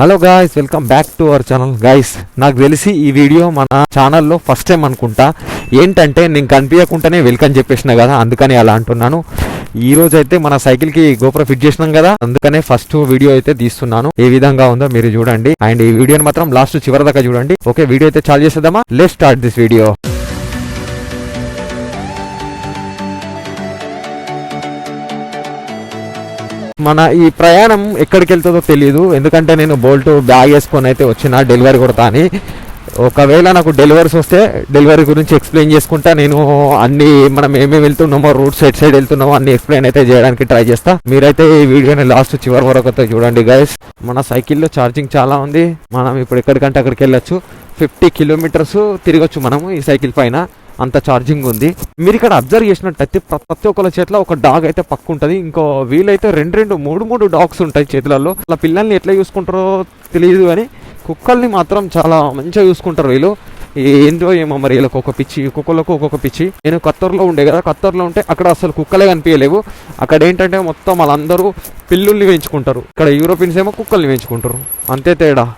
Hello guys welcome back to our channel guys నాకు తెలిసి ఈ వీడియో మన ఛానల్లో ఫస్ట్ టైం అనుకుంటా. ఏంటంటే నేను కనిపించకుండానే వెల్కమ్ చెప్పేసిన కదా అందుకని అలా అంటున్నాను. ఈ రోజు అయితే మన సైకిల్కి గోపుర ఫిట్ చేసినాం కదా అందుకనే ఫస్ట్ వీడియో అయితే తీస్తున్నాను. ఏ విధంగా ఉందో మీరు చూడండి. అండ్ ఈ వీడియోని మాత్రం లాస్ట్ చివరి దాకా చూడండి. ఓకే వీడియో అయితే చాలు చేసేద్దామా? లెట్ స్టార్ట్ దిస్ వీడియో మన ఈ ప్రయాణం ఎక్కడికి వెళ్తుందో తెలియదు ఎందుకంటే నేను బోల్ట్ బ్యాగ్ వేసుకొని అయితే వచ్చిన డెలివరీ కొడతా అని. ఒకవేళ నాకు డెలివరీస్ వస్తే డెలివరీ గురించి ఎక్స్ప్లెయిన్ చేసుకుంటా. నేను అన్ని మనం ఏమేమి వెళ్తున్నామో రూట్ సైడ్ సైడ్ వెళ్తున్నామో అన్ని ఎక్స్ప్లెయిన్ అయితే చేయడానికి ట్రై చేస్తా. మీరైతే ఈ వీడియోని లాస్ట్ చివరి వరకు అయితే చూడండి గైస్ మన సైకిల్లో ఛార్జింగ్ చాలా ఉంది. మనం ఇప్పుడు ఎక్కడికంటే అక్కడికి వెళ్ళొచ్చు. ఫిఫ్టీ కిలోమీటర్స్ తిరగచ్చు మనము ఈ సైకిల్ పైన. అంత ఛార్జింగ్ ఉంది. మీరు ఇక్కడ అబ్జర్వ్ చేసినట్టయితే ప్ర- ప్రతి ఒక్కరి చేతిలో ఒక డాగ్ అయితే పక్క ఉంటుంది ఇంకో వీలైతే రెండు రెండు మూడు మూడు డాగ్స్ ఉంటాయి చేతులలో అలా పిల్లల్ని ఎట్లా చూసుకుంటారో తెలియదు కానీ కుక్కల్ని మాత్రం చాలా మంచిగా చూసుకుంటారు వీళ్ళు. ఏందో ఏమో మరి వీళ్ళకి ఒక పిచ్చి కుక్కలకు ఒక్కొక్క పిచ్చి. నేను కత్తర్లో ఉండే కదా కత్తర్లో ఉంటే అక్కడ అసలు కుక్కలే కనిపించలేవు. అక్కడ ఏంటంటే మొత్తం వాళ్ళందరూ పిల్లుల్ని పెంచుకుంటారు ఇక్కడ యూరోపియన్స్ ఏమో కుక్కల్ని పెంచుకుంటారు అంతే తేడా.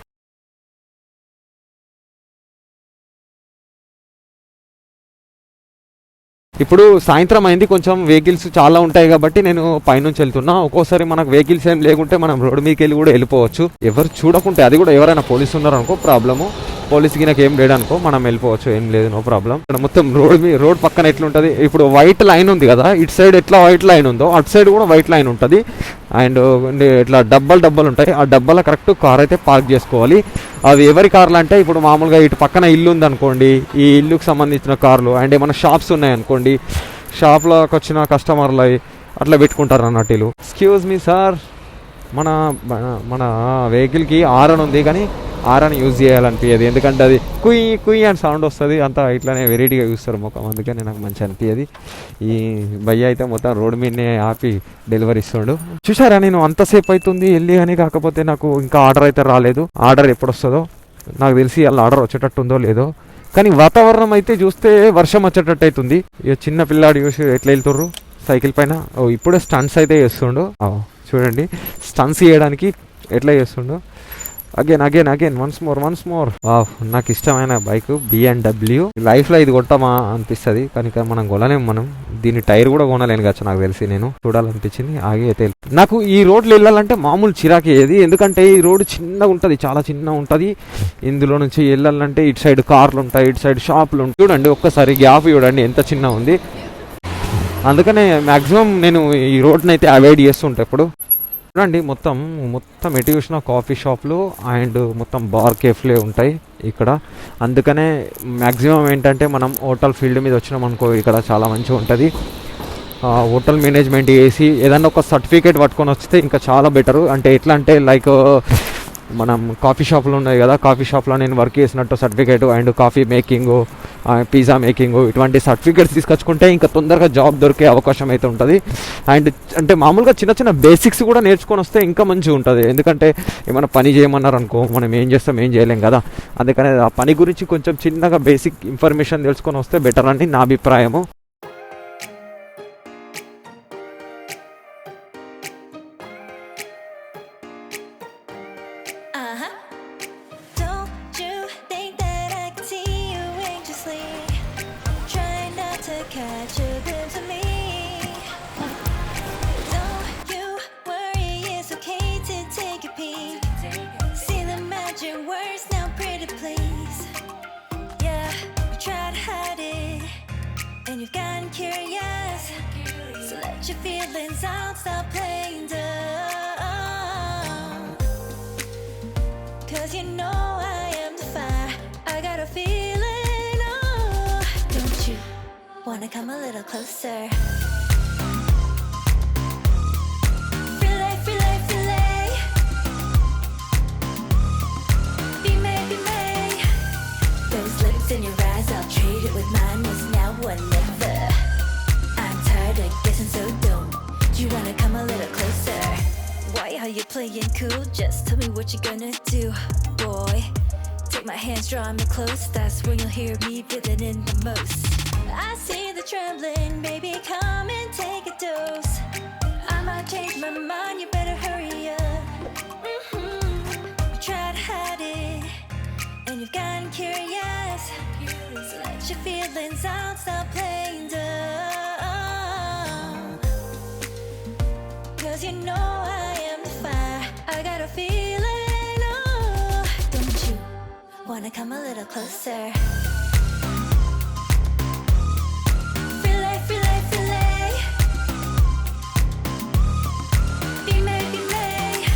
ఇప్పుడు సాయంత్రం అయింది కొంచెం వెహికల్స్ చాలా ఉంటాయి కాబట్టి నేను పైనుంచి వెళ్తున్నా. ఒక్కోసారి మనకు వెహికల్స్ ఏం లేకుంటే మనం రోడ్డు మీదకి వెళ్ళి కూడా వెళ్ళిపోవచ్చు. ఎవరు చూడకుంటే అది కూడా ఎవరైనా పోలీసు ఉన్నారనుకో ప్రాబ్లము. పోలీస్ గినకి ఏం లేడనుకో మనం వెళ్ళిపోవచ్చు ఏం లేదు నో ప్రాబ్లం ఇక్కడ మొత్తం రోడ్ మీ రోడ్ పక్కన ఎట్లుంటుంది? ఇప్పుడు వైట్ లైన్ ఉంది కదా ఇటు సైడ్ ఎట్లా వైట్ లైన్ ఉందో అటు సైడ్ కూడా వైట్ లైన్ ఉంటుంది. అండ్ ఇట్లా డబ్బాలు డబ్బాలు ఉంటాయి. ఆ డబ్బాలో కరెక్ట్ కార్ అయితే పార్క్ చేసుకోవాలి. అవి ఎవరి కార్లు అంటే ఇప్పుడు మామూలుగా ఇటు పక్కన ఇల్లు ఉంది అనుకోండి ఈ ఇల్లుకి సంబంధించిన కార్లు అండ్ ఏమైనా షాప్స్ ఉన్నాయనుకోండి షాప్లోకి వచ్చిన కస్టమర్లు అవి అట్లా పెట్టుకుంటారు అన్నట్టు వీళ్ళు. ఎక్స్క్యూజ్ మీ సార్ మన మన- వెహికల్కి ఆరన్ ఉంది కానీ ఆరన్ యూజ్ చేయాలనిపించదు ఎందుకంటే అది కుయ్ కుయ్ అని సౌండ్ వస్తుంది. అంతా ఇట్లానే వెరైటీగా చూస్తారు ముఖం. అందుకని నాకు మంచి అనిపించదు ఈ భయ్య అయితే మొత్తం రోడ్ మీదనే ఆపి డెలివరీ ఇస్తుండు. చూసారా నేను అంతసేపు అవుతుంది వెళ్ళి అని కాకపోతే నాకు ఇంకా ఆర్డర్ అయితే రాలేదు. ఆర్డర్ ఎప్పుడు వస్తుందో నాకు తెలిసి అలా ఆర్డర్ వచ్చేటట్టు ఉందో లేదో. కానీ వాతావరణం అయితే చూస్తే వర్షం వచ్చేటట్టు అవుతుంది ఇక చిన్న పిల్లాడు చూసి ఎట్లా వెళ్తుర్రు? సైకిల్ పైన. ఓ ఇప్పుడే స్టంట్స్ అయితే చేస్తుండు చూడండి. స్టన్స్ చేయడానికి ఎట్లా చేస్తుండో. Again again again once more once more నాకు ఇష్టమైన బైక్ బిఎన్డబ్ల్యూ లైఫ్లో ఇది కొట్టమా అనిపిస్తుంది కానీ మనం కొనలేము మనం. దీని టైర్ కూడా కొనలేను కావచ్చు నాకు తెలిసి నేను. చూడాలనిపించింది ఆగి అయితే నాకు ఈ రోడ్లు వెళ్ళాలంటే మామూలు చిరాకే ఏది ఎందుకంటే ఈ రోడ్ చిన్నగా ఉంటుంది చాలా చిన్నగా ఉంటుంది. ఇందులో నుంచి వెళ్ళాలంటే ఇటు సైడ్ కార్లు ఉంటాయి ఇటు సైడ్ షాపులు ఉంటాయి. చూడండి ఒక్కసారి గ్యాప్ చూడండి ఎంత చిన్న ఉంది. అందుకనే మ్యాక్సిమం నేను ఈ రోడ్ని అయితే అవాయిడ్ చేస్తుంటా ఇప్పుడు. చూడండి మొత్తం మొత్తం ఎటు చూసిన కాఫీ షాప్లు అండ్ మొత్తం బార్ కేఫ్లే ఉంటాయి ఇక్కడ. అందుకనే మ్యాక్సిమం ఏంటంటే మనం హోటల్ ఫీల్డ్ మీద వచ్చినాం అనుకో ఇక్కడ చాలా మంచిగా ఉంటుంది. హోటల్ మేనేజ్మెంట్ చేసి ఏదైనా ఒక సర్టిఫికేట్ పట్టుకొని వస్తే ఇంకా చాలా బెటరు అంటే ఎట్లా అంటే లైక్ మనం కాఫీ షాప్లో ఉన్నాయి కదా కాఫీ షాప్లో నేను వర్క్ చేసినట్టు certificate and coffee making pizza making ఇటువంటి సర్టిఫికేట్స్ తీసుకొచ్చుకుంటే ఇంకా తొందరగా జాబ్ దొరికే అవకాశం అయితే ఉంటుంది. అండ్ అంటే మామూలుగా చిన్న చిన్న బేసిక్స్ కూడా నేర్చుకొని వస్తే ఇంకా మంచిగా ఉంటుంది. ఎందుకంటే ఏమైనా పని చేయమన్నారు అనుకో మనం ఏం చేస్తాం ఏం చేయలేం కదా. అందుకని ఆ పని గురించి కొంచెం చిన్నగా బేసిక్ ఇన్ఫర్మేషన్ తెలుసుకొని వస్తే బెటర్ అని నా అభిప్రాయము. Your feelings out, stop playing dumb. Cause you know I am the fire. I got a feeling, oh. Don't you wanna come a little closer? In your eyes, I'll trade it with mine. It's now or playing cool? Just tell me what you're gonna do, boy. Take my hands, draw me close. That's when you'll hear me breathing in the most. I see the trembling, baby. Come and take a dose. I might change my mind. You better hurry up. Mhm. Try you've gotten curious. So let your feelings out, stop playing dumb. Come a little closer? Fillet, fillet, fillet. Be made, be made.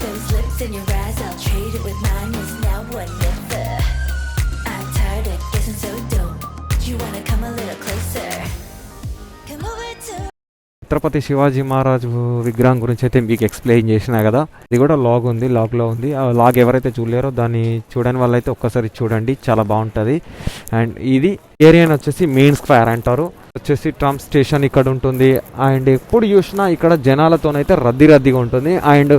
Those lips in your eyes, I'll trade it with mine. Is now or never. I'm tired of guessing, so don't you wanna come a little closer? Come over to Chhatrapati Shivaji మహారాజు విగ్రహం గురించి అయితే మీకు explain చేసినా కదా. ఇది కూడా log ఉంది లాగ్లో ఉంది. ఆ లాగ్ ఎవరైతే చూడలేరో దాన్ని చూడని వాళ్ళైతే ఒక్కసారి చూడండి చాలా బాగుంటుంది. అండ్ ఇది ఏరియా వచ్చేసి మెయిన్ స్క్వేర్ అంటారు. వచ్చేసి ట్రంప్ స్టేషన్ ఇక్కడ ఉంటుంది. అండ్ ఎప్పుడు చూసినా ఇక్కడ జనాలతోనైతే రద్దీ రద్దీగా ఉంటుంది. అండ్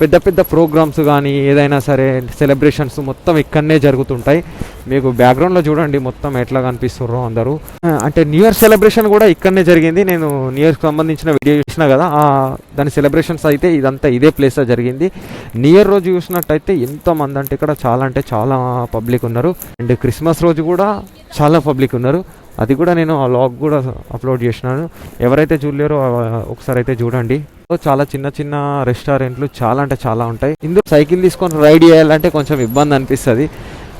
పెద్ద పెద్ద ప్రోగ్రామ్స్ కానీ ఏదైనా సరే సెలబ్రేషన్స్ మొత్తం ఇక్కడనే జరుగుతుంటాయి. మీకు బ్యాక్గ్రౌండ్లో చూడండి మొత్తం ఎట్లా కనిపిస్తుర్రో అందరూ. అంటే న్యూ ఇయర్ సెలబ్రేషన్ కూడా ఇక్కడనే జరిగింది. నేను న్యూ ఇయర్కి సంబంధించిన వీడియో చూసిన కదా దాని సెలబ్రేషన్స్ అయితే ఇదంతా ఇదే ప్లేస్లో జరిగింది. న్యూ ఇయర్ రోజు చూసినట్టయితే ఎంతోమంది అంటే ఇక్కడ చాలా అంటే చాలా పబ్లిక్ ఉన్నారు. అండ్ క్రిస్మస్ రోజు కూడా చాలా పబ్లిక్ ఉన్నారు. అది కూడా నేను ఆ లాగ్ కూడా అప్లోడ్ చేసినాను. ఎవరైతే చూడలేరో ఒకసారి అయితే చూడండి. సో చాలా చిన్న చిన్న రెస్టారెంట్లు చాలా అంటే చాలా ఉంటాయి. ఇందులో సైకిల్ తీసుకొని రైడ్ చేయాలంటే కొంచెం ఇబ్బంది అనిపిస్తుంది.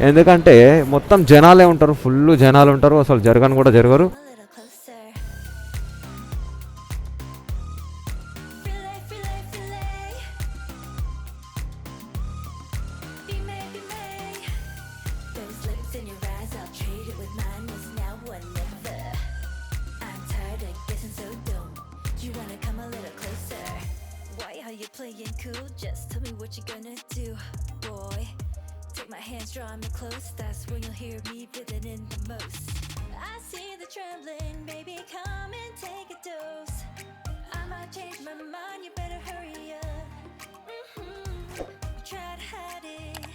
ఎందుకంటే మొత్తం జనాలే ఉంటారు ఫుల్ జనాలు ఉంటారు. అసలు జరగని కూడా జరగరు. Just tell me what you're gonna do, boy. Take my hands, draw me close. That's when you'll hear me breathing in the most. I see the trembling, baby. Come and take a dose. I might change my mind. You better hurry up. Mm-hmm. You try to hide it,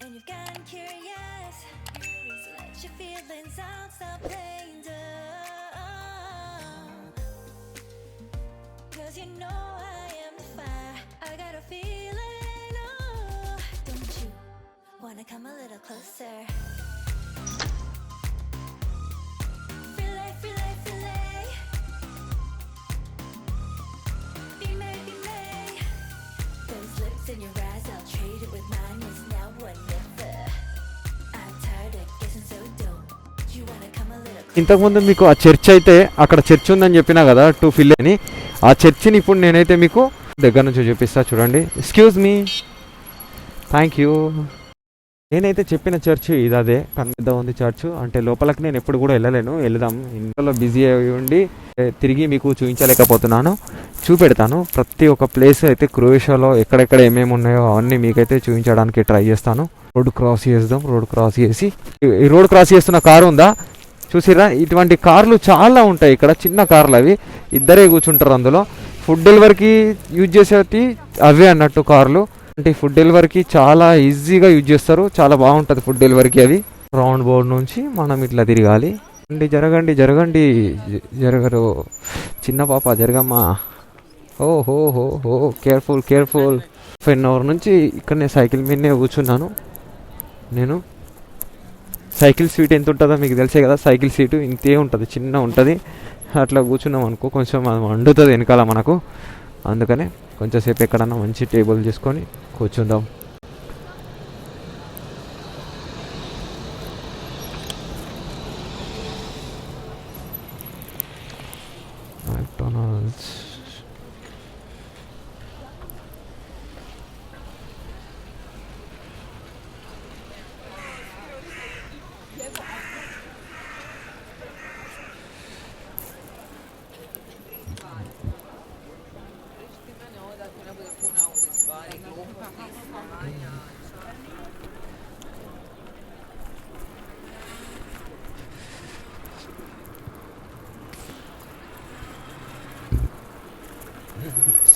and you've gotten curious. So let your feelings out. Stop playing dumb. Wanna come a little closer? Fillet, fillet, fillet. Be made, be made. Those lips in your eyes, I'll trade it with mine. It's now or never. I'm tired of guessing, so don't you wanna come a little closer? ఇంతకుముందు మీకు ఆ church అయితే అక్కడ church ఉందని చెప్పినా కదా two fill అని ఆ చర్చిని ఇప్పుడు నేనైతే మీకు దగ్గర నుంచి చూపిస్తా చూడండి ఎక్స్క్యూజ్ మీ థ్యాంక్ యూ నేనైతే చెప్పిన చర్చ్ ఇది అదే ఉంది చర్చ్. అంటే లోపలికి నేను ఎప్పుడు కూడా వెళ్ళలేను. వెళ్దాం. ఇంట్లో బిజీ అయి ఉండి తిరిగి మీకు చూపించలేకపోతున్నాను. చూపెడతాను. ప్రతి ఒక్క ప్లేస్ అయితే క్రొయేషియాలో ఎక్కడెక్కడ ఏమేమి ఉన్నాయో అవన్నీ మీకైతే చూపించడానికి ట్రై చేస్తాను. రోడ్ క్రాస్ చేద్దాం. రోడ్ క్రాస్ చేసి ఈ- ఈ రోడ్ క్రాస్ చేస్తున్న కారు ఉందా? చూసిరా ఇటువంటి కార్లు చాలా ఉంటాయి ఇక్కడ. చిన్న కార్లు అవి. ఇద్దరే కూర్చుంటారు అందులో. ఫుడ్ డెలివరీకి యూజ్ చేసేవి అవే అన్నట్టు కార్లు. అంటే ఫుడ్ డెలివరీకి చాలా ఈజీగా యూజ్ చేస్తారు. చాలా బాగుంటుంది ఫుడ్ డెలివరీకి అది. రౌండ్ బోర్డ్ నుంచి మనం ఇట్లా తిరగాలి. అండి జరగండి జరగండి. జరగరు. చిన్న పాప జరగమ్మా. ఓ హో హో హో. కేర్ఫుల్ కేర్ఫుల్ హాఫ్ అవర్ నుంచి ఇక్కడనే సైకిల్ మీదనే కూర్చున్నాను. నేను. సైకిల్ సీట్ ఎంత ఉంటుందో మీకు తెలిసే కదా. సైకిల్ సీటు ఇంతే ఉంటుంది చిన్న ఉంటుంది. అట్లా కూర్చున్నాం అనుకో కొంచెం అది వండుతుంది వెనకాల మనకు. అందుకనే కొంచెంసేపు ఎక్కడన్నా మంచి టేబుల్ చేసుకొని కూర్చుందాం.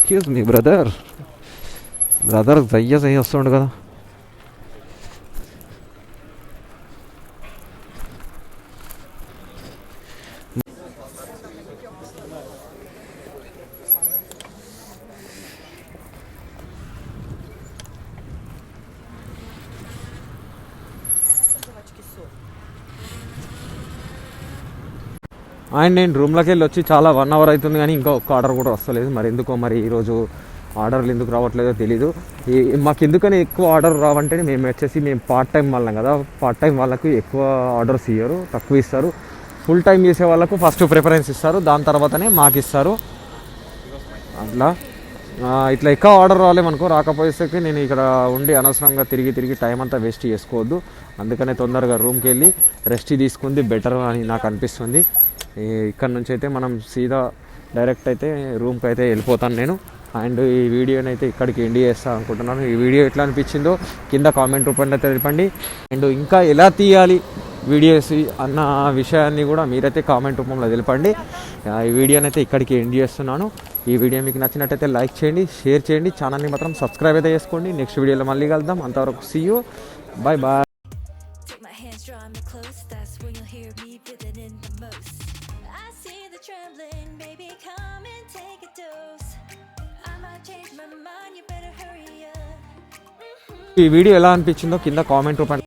ఎక్స్క్యూజ్ మీ బ్రదర్ బ్రదర్ దయ్య దయ్య వస్తుండు కదా అండ్ నేను రూమ్లోకి వెళ్ళి వచ్చి చాలా వన్ అవర్ అవుతుంది కానీ ఇంకా ఒక్క ఆర్డర్ కూడా వస్తలేదు. మరి ఎందుకో మరి ఈరోజు ఆర్డర్లు ఎందుకు రావట్లేదో తెలీదు. ఈ మాకు ఎందుకని ఎక్కువ ఆర్డర్ రావంటే మేము వచ్చేసి మేము పార్ట్ టైం వాళ్ళం కదా. పార్ట్ టైం వాళ్ళకు ఎక్కువ ఆర్డర్స్ ఇయ్యరు తక్కువ ఇస్తారు. ఫుల్ టైం చేసే వాళ్ళకు ఫస్ట్ ప్రిఫరెన్స్ ఇస్తారు దాని తర్వాతనే మాకు ఇస్తారు. అట్లా. ఇట్లా ఎక్కువ ఆర్డర్ రాలేమనుకో రాకపోయేసరికి నేను ఇక్కడ ఉండి అనవసరంగా తిరిగి తిరిగి టైం అంతా వేస్ట్ చేసుకోవద్దు. అందుకనే తొందరగా రూమ్కి వెళ్ళి రెస్ట్ తీసుకుంది బెటర్ అని నాకు అనిపిస్తుంది. ఇక్కడ నుంచి అయితే మనం సీదా డైరెక్ట్ అయితే రూమ్కి అయితే వెళ్ళిపోతాను నేను. అండ్ ఈ వీడియోని అయితే ఇక్కడికి ఎండ్ చేస్తాను అనుకుంటున్నాను. ఈ వీడియో ఎట్లా అనిపించిందో కింద కామెంట్ రూపంలో తెలిపండి. అండ్ ఇంకా ఎలా తీయాలి వీడియోస్ అన్న విషయాన్ని కూడా మీరైతే కామెంట్ రూపంలో తెలపండి. ఈ వీడియోని అయితే ఇక్కడికి ఎండ్ చేస్తున్నాను. ఈ వీడియో మీకు నచ్చినట్టయితే లైక్ చేయండి షేర్ చేయండి. ఛానల్ని మాత్రం సబ్స్క్రైబ్ అయితే చేసుకోండి. నెక్స్ట్ వీడియోలో మళ్ళీ కలుద్దాం. అంతవరకు సీ యూ బాయ్ బాయ్ ఈ వీడియో ఎలా అనిపించిందో కింద కామెంట్ రూపంలో